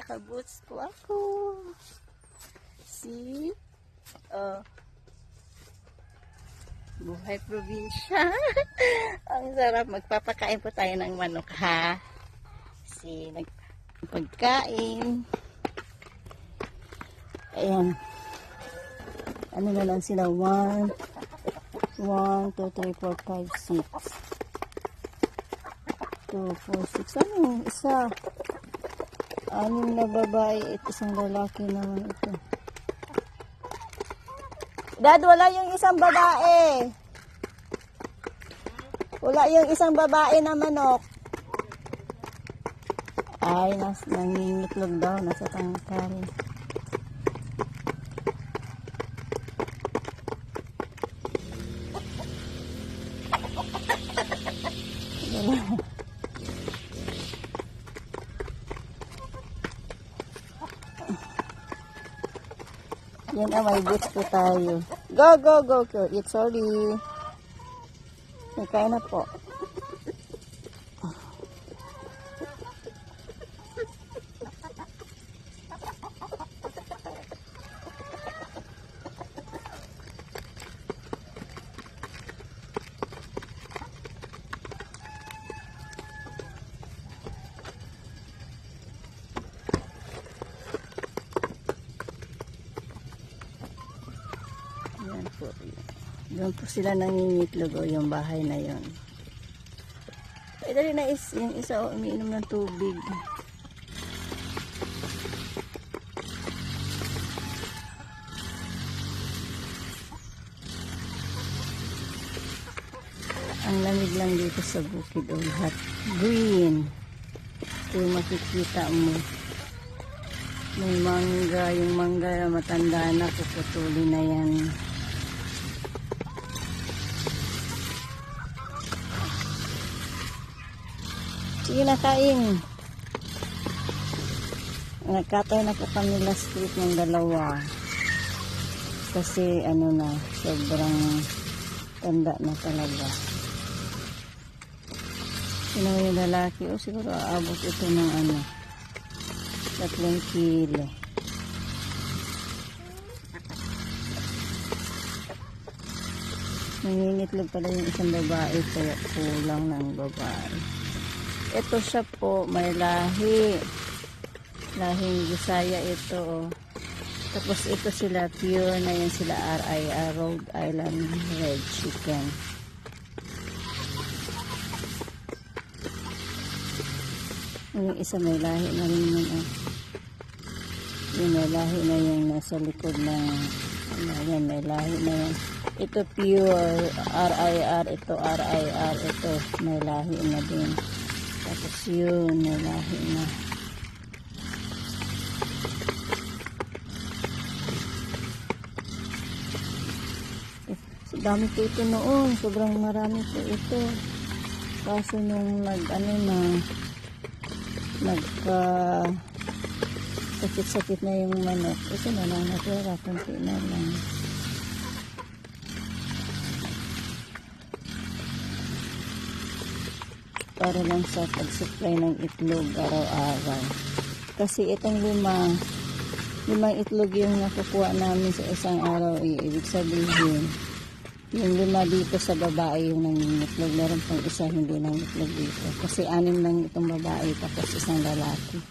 Nakaboots po ako. See? Oh. Buhay probinsya. Ang sarap. Magpapakain po tayo ng manok, ha? See, nag pagkain. Ayan. Ano na lang sila? One, one, two, three, four, five, six. Two, four, six. Ano? Isa. Anim na babae at isang lalaki naman ito. Dad, wala yung isang babae. Wala yung isang babae na manok. Ay, nas, nangingitlog daw. Nasa tangkal. Yan ah, may boots po tayo. Go, go, go, go. Eat, sorry. May kain na po. Yan po. Doon po sila nangingitlog o yung bahay na yon. Pwede rin na is, yung isa o umiinom ng tubig. Ang lamig lang dito sa bukid o lahat green. Ito yung makikita mo. May mangga, yung mangga matanda na, puputulin na yan. Sige na, kain. Nagkatay na po kami last week ng dalawa. Kasi ano na, sobrang tanda na talaga. Sino yung lalaki? O siguro aabot ito ng ano, tatlong kilo. Nangingitlog pala yung isang babae kaya kulang ng babae. Ito siya po, may lahi. Lahing Bisaya ito. oh. Tapos ito sila, pure na yun sila RIR, Rhode Island Red Chicken. Yung isa may lahi na rin yun. Oh. Yung may lahi na yung nasa likod ng ano, yan, may lahi na yan. Ito pure RIR, ito RIR, ito may lahi na din. Tapos yun, may lahi na. Dami po ito noon. Sobrang marami po ito. Kaso nung nag, ano na, nagka sakit-sakit na yung manok. Ito na lang natira, konti na lang. Para lang sa pag-supply ng itlog araw-araw. Kasi itong lima, limang itlog yung nakukuha namin sa isang araw. I- Ibig sabihin, yung lima dito sa babae yung nangingitlog. Meron pang isa hindi nangitlog dito. Kasi anim lang itong babae tapos isang lalaki.